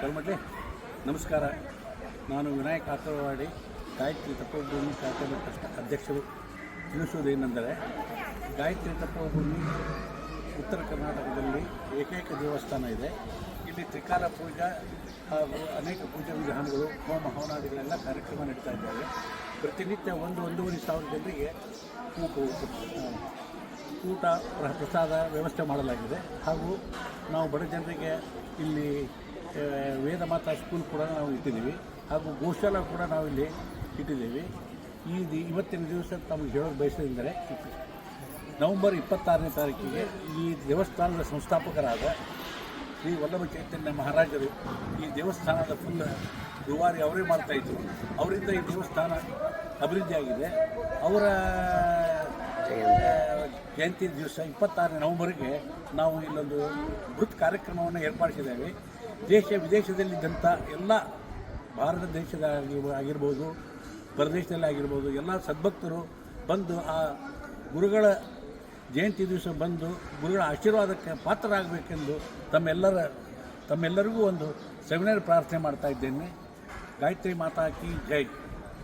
ಕರ್ಮಟೆ ನಮಸ್ಕಾರ. ನಾನು ವಿನಾಯಕ್ ಆತರವಾಡಿ ಗಾಯತ್ರಿ ತಪೋಭೂಮಿ ಕಾರ್ಯಕ್ರಮ ಟ್ರಸ್ಟ್ ಅಧ್ಯಕ್ಷರು ತಿಳಿಸುವುದೇನೆಂದರೆ ಗಾಯತ್ರಿ ತಪೋಭೂಮಿ ಉತ್ತರ ಕರ್ನಾಟಕದಲ್ಲಿ ಏಕೈಕ ದೇವಸ್ಥಾನ ಇದೆ. ಇಲ್ಲಿ ತ್ರಿಕಾಲ ಪೂಜಾ ಹಾಗೂ ಅನೇಕ ಪೂಜಾ ವಿಧಾನಗಳು, ಹೋಮ ಹವನಾದಿಗಳೆಲ್ಲ ಕಾರ್ಯಕ್ರಮ ನಡೀತಾ ಇದ್ದಾವೆ. ಪ್ರತಿನಿತ್ಯ ಒಂದು ಒಂದೂವರೆ ಸಾವಿರ ಜನರಿಗೆ ಊಟ ಊಟ ಪ್ರ- ಪ್ರಸಾದ ವ್ಯವಸ್ಥೆ ಮಾಡಲಾಗಿದೆ. ಹಾಗೂ ನಾವು ಬಡ ಜನರಿಗೆ ಇಲ್ಲಿ ವೇದ ಮಾತಾ ಸ್ಕೂಲ್ ಕೂಡ ನಾವು ಇಟ್ಟಿದ್ದೀವಿ. ಹಾಗೂ ಗೋಶಾಲ ಕೂಡ ನಾವು ಇಲ್ಲಿ ಇಟ್ಟಿದ್ದೀವಿ. ಈ ದಿ ಇವತ್ತಿನ ದಿವಸ ತಮಗೆ ಹೇಳೋದು ಬಯಸೋದೆಂದರೆ ನವೆಂಬರ್ ಇಪ್ಪತ್ತಾರನೇ ತಾರೀಕಿಗೆ ಈ ದೇವಸ್ಥಾನದ ಸಂಸ್ಥಾಪಕರಾದ ಶ್ರೀ ವಲ್ಲಭ ಚೈತನ್ಯ ಮಹಾರಾಜರು ಈ ದೇವಸ್ಥಾನದ ಫುಲ್ ದುವಾರಿ ಅವರೇ ಮಾಡ್ತಾಯಿದ್ರು ಅವರಿಂದ ಈ ದೇವಸ್ಥಾನ ಅಭಿವೃದ್ಧಿಯಾಗಿದೆ ಅವರ ಜಯಂತಿ ದಿವಸ ಇಪ್ಪತ್ತಾರನೇ ನವೆಂಬರ್ಗೆ ನಾವು ಇಲ್ಲೊಂದು ಬೃಹತ್ ಕಾರ್ಯಕ್ರಮವನ್ನು ಏರ್ಪಡಿಸಿದ್ದೇವೆ. ದೇಶ ವಿದೇಶದಲ್ಲಿದ್ದಂಥ ಎಲ್ಲ ಭಾರತ ದೇಶದ ಆಗಿರ್ಬೋ- ಆಗಿರ್ಬೋದು, ಪ್ರದೇಶದಲ್ಲಿ ಆಗಿರ್ಬೋದು, ಎಲ್ಲ ಸದ್ಭಕ್ತರು ಬಂದು ಆ ಗುರುಗಳ ಜಯಂತಿ ದಿವಸ ಬಂದು ಗುರುಗಳ ಆಶೀರ್ವಾದಕ್ಕೆ ಪಾತ್ರರಾಗಬೇಕೆಂದು ತಮ್ಮೆಲ್ಲರ, ತಮ್ಮೆಲ್ಲರಿಗೂ ಒಂದು ಸೆಮಿನಾರ್ ಪ್ರಾರ್ಥನೆ ಮಾಡ್ತಾ ಇದ್ದೇನೆ. ಗಾಯತ್ರಿ ಮಾತಾ ಕಿ ಜೈ.